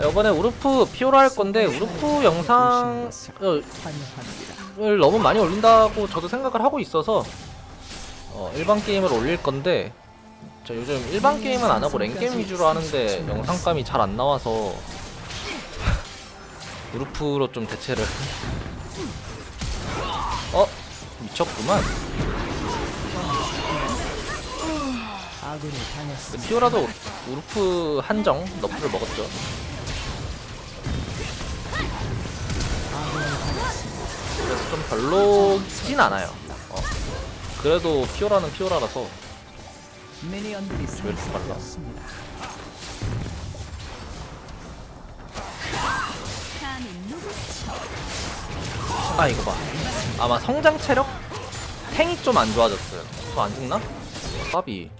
이번에 우르프 피오라 할 건데 우르프 영상을. 너무 많이 올린다고 저도 생각을 하고 있어서 어, 일반 게임을 올릴 건데 저 요즘 일반 게임은 안 하고 랭게임 위주로 하는데 영상감이 잘 안 나와서 우르프로 좀 대체를 어? 미쳤구만. 피오라도 우르프 한정 너프를 먹었죠 그래서 좀 별로진 않아요 어. 그래도 피오라는 피오라라서 미니언들이 이렇게 빨라? 아 이거 봐 아마 성장 체력? 탱이 좀 안 좋아졌어요 저 안 죽나? 까비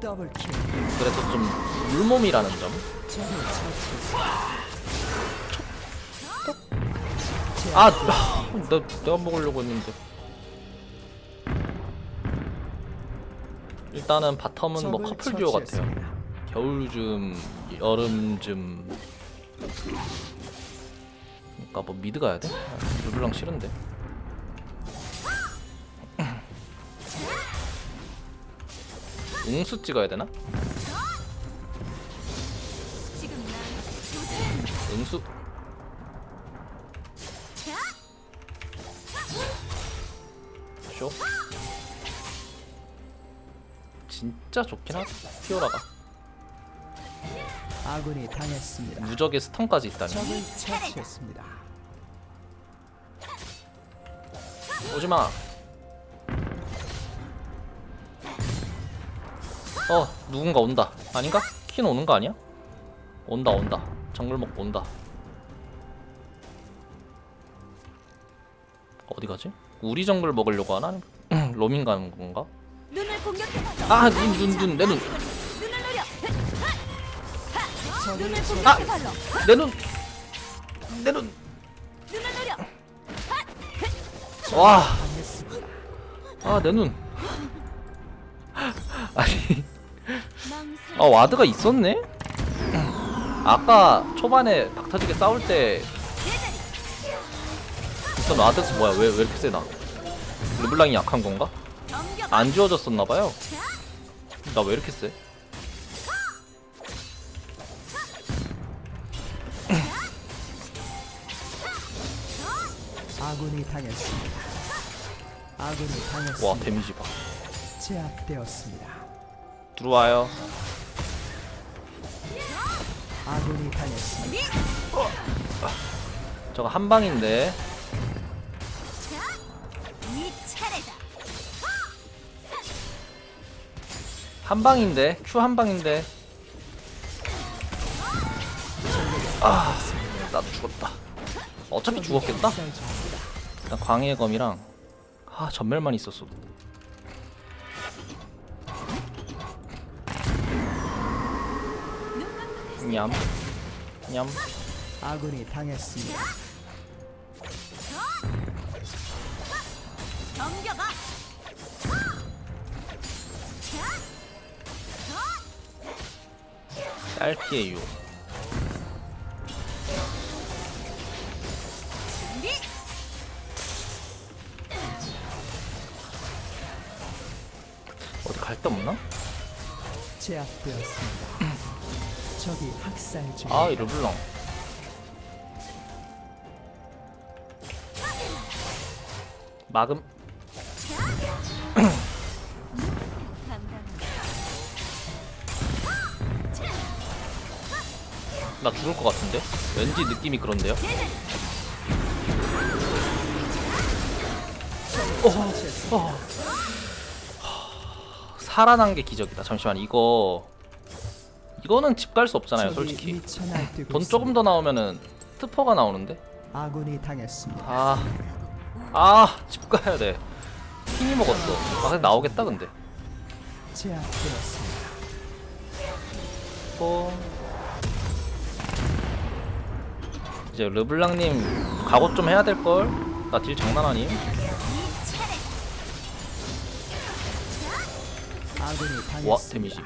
더블킬. 그래서 좀 물몸이라는 점 처치 아, 아, 나, 내가 먹으려고 했는데. 일단은 바텀은 뭐 커플 듀오 같아요. 겨울쯤, 여름쯤. 그러니까 뭐 미드 가야 돼? 아, 르블랑 싫은데. 웅수 찍어야 되나? 응수. 쇼. 진짜 좋긴 하다. 피오라가 아군이 당했습니다. 무적의 스턴까지 있다니. 적을 처치했습니다. 오지 마. 어, 누군가 온다. 아닌가? 킨 오는 거 아니야? 온다, 온다. 정글 먹고 온다. 어디 가지? 우리 정글 먹으려고 하나? 로밍 가는 건가? 눈을 아, 눈, 눈, 눈, 내 눈. 눈을 노려 하! 눈을 아! 내 눈! 내 눈! 눈을 노려 와! 아, 내 눈. 아니. 아 와드가 있었네? 아까 초반에 박터지게 싸울 때 있던 와드스 뭐야 왜, 왜 이렇게 세나 르블랑이 약한 건가? 안 지워졌었나봐요 나 왜 이렇게 세? 아군이 당했습니다. 아군이 와 당했습니다. 데미지 봐 제압되었습니다. 들어와요 아군이 당했습니다. 저거 한 방인데 한 방인데 큐한 방인데 아 나도 죽었다 어차피 죽었겠다. 일단 광해의 검이랑 아 전멸만 있었어 냠 냠. 아군이 당했습니다. 준비 어디 갈 데 없나? 제압되었습니다. 적이 학살 중입니다. 아, 이 르블랑. 막음. 나 죽을 것 같은데? 왠지 느낌이 그런데요? 어, 어. 하, 살아난 게 기적이다. 잠시만, 이거 이거는 집 갈 수 없잖아요, 솔직히. 돈 조금 더 나오면은 트퍼가 나오는데. 아군이 당했습니다. 아, 아, 집 가야 돼. 힘이 먹었어. 아, 근데 나오겠다, 근데. 제압되었습니다. 또 이제 르블랑님 각오 좀 해야 될 걸. 나 딜 장난 당했습니다. 와 데미지.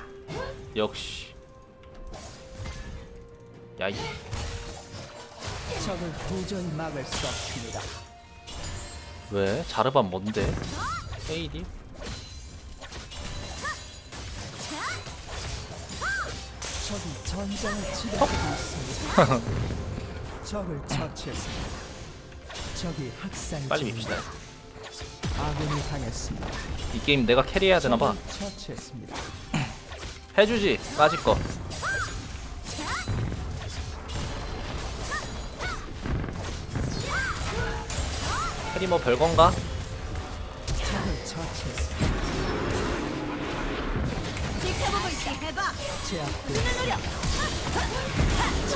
역시 야이 적을 도저히 막을 수 없습니다. 왜? 자르반 뭔데? AD? 적이 전장을 지배하고 있습니다. 적을 처치했습니다. 적이 학살 빨리 중입니다. 밉시다 아군이 당했습니다. 이 게임 내가 캐리해야 되나봐 적을 처치했습니다. 해주지 까짓 거 캐리 뭐 별건가?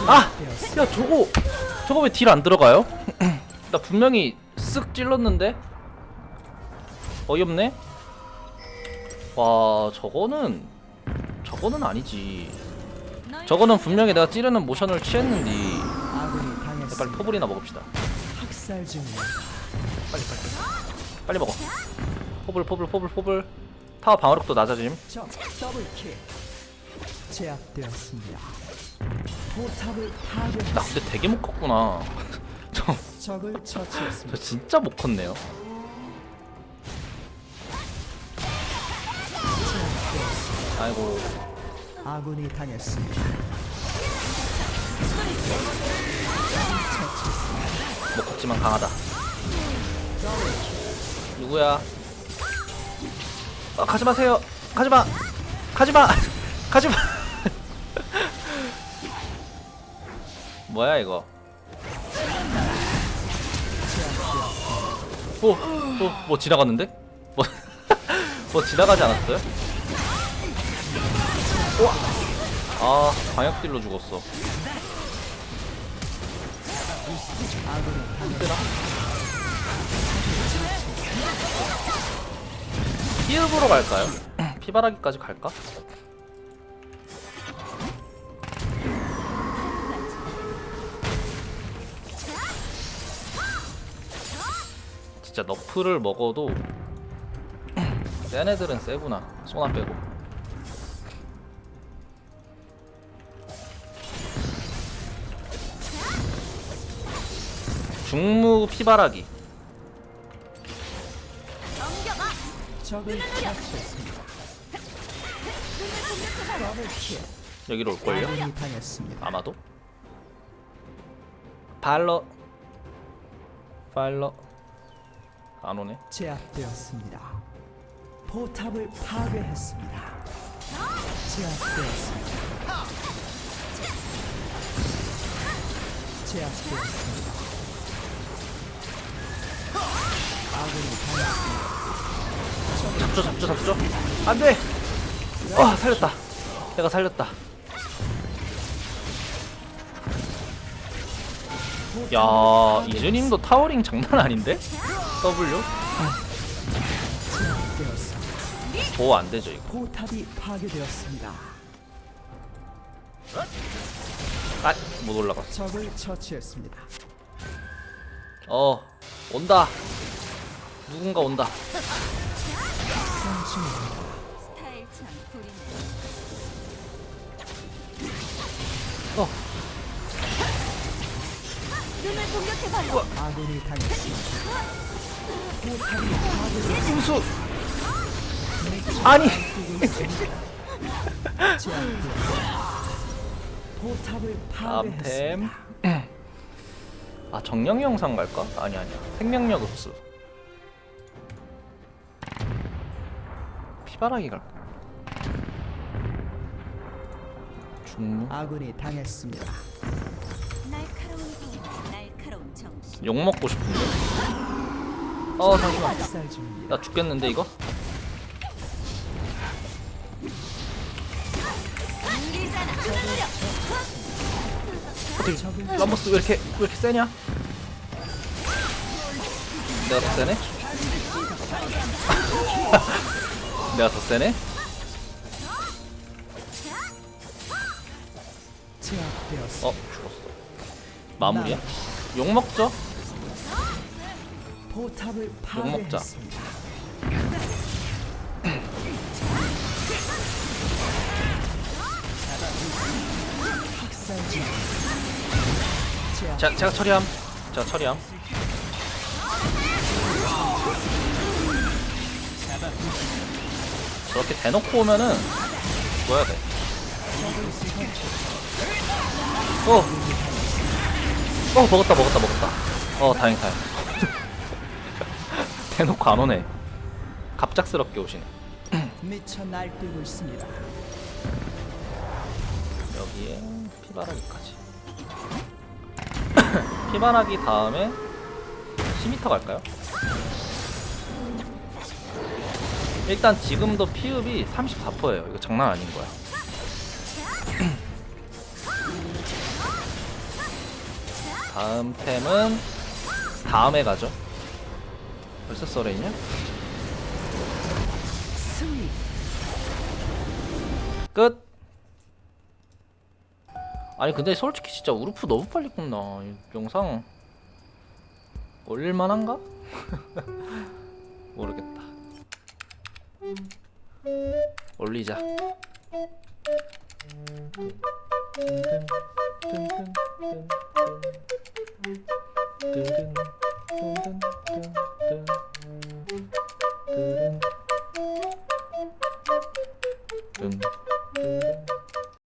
아! 야 저거 저거 왜 딜 안 들어가요? 나 분명히 쓱 찔렀는데 어이없네 와 저거는 저거는 아니지 저거는 분명히 내가 찌르는 모션을 취했는데. 빨리 포블이나 먹읍시다 학살. 빨리 빨리 빨리 먹어 포블 포블 포블 포블 타워 방어력도 낮아짐. 제압되었습니다. 포탑을 파괴. 나 근데 되게 못 컸구나 저, 적을 저 처치했습니다. 진짜 못 컸네요. 아이고 아군이 당했습니다. 못 컸지만 강하다 누구야 아, 가지 마세요 가지 마 가지 마 가지 마 뭐야 이거 오, 오, 뭐 지나갔는데? 뭐, 뭐 지나가지 않았어요? 우와! 아, 방역딜로 죽었어. 피읍으로 갈까요? 피바라기까지 갈까? 진짜 너프를 먹어도 센 애들은 세구나 소나 빼고. 중무 피바라기. 여기로 올걸요? 아마도? 발러 발러 안 오네 제압되었습니다. 포탑을 파괴했습니다. 제압되었습니다. 제압되었습니다. 아군이 당했습니다. 잡죠 잡죠 잡죠 안돼 아 살렸다 내가 살렸다 야 이즈님도 타워링 장난 아닌데? W? 보호 안 되죠 이거 포탑이 파괴되었습니다. 아 못 올라갔어 적을 처치했습니다. 어 온다 누군가 온다. 스타일 참. 어 눈을 공격해봐요. 아군이 당했습니다. 임수 아니 제압되었습니다. 포탑을 다음 템. 파괴했습니다. 아 정령 영상 갈까? 아니 아니야 생명력 흡수 피바라기 갈까? 중무 아군이 당했습니다. 날카로운 공, 날카로운 정신. 욕 먹고 싶은데 어 잠시만. 나 죽겠는데 이거? 적을 람버스 왜 이렇게 왜 이렇게 세냐? 내가 더 세네? 내가 더 세네? 어 죽었어 마무리야? 욕 먹죠? 포탑을. 파괴했습니다. 자, 제가 처리함. 제가 처리함. 저렇게 대놓고 오면은 뭐야 돼. 어. 어, 먹었다, 먹었다, 먹었다. 어, 다행, 다행. 대놓고 안 오네. 갑작스럽게 오시네. 미쳐 날뛰고 있습니다. 여기에 피바라기까지. 피바라기 다음에 10m 갈까요? 일단 지금도 피읍이 34%예요. 이거 장난 아닌 거야. 다음 템은 다음에 가죠. 벌써? 승리. 끝. 아니 근데 솔직히 진짜 우르프 너무 빨리 끝나. 이 영상 올릴만한가? 모르겠다. 올리자.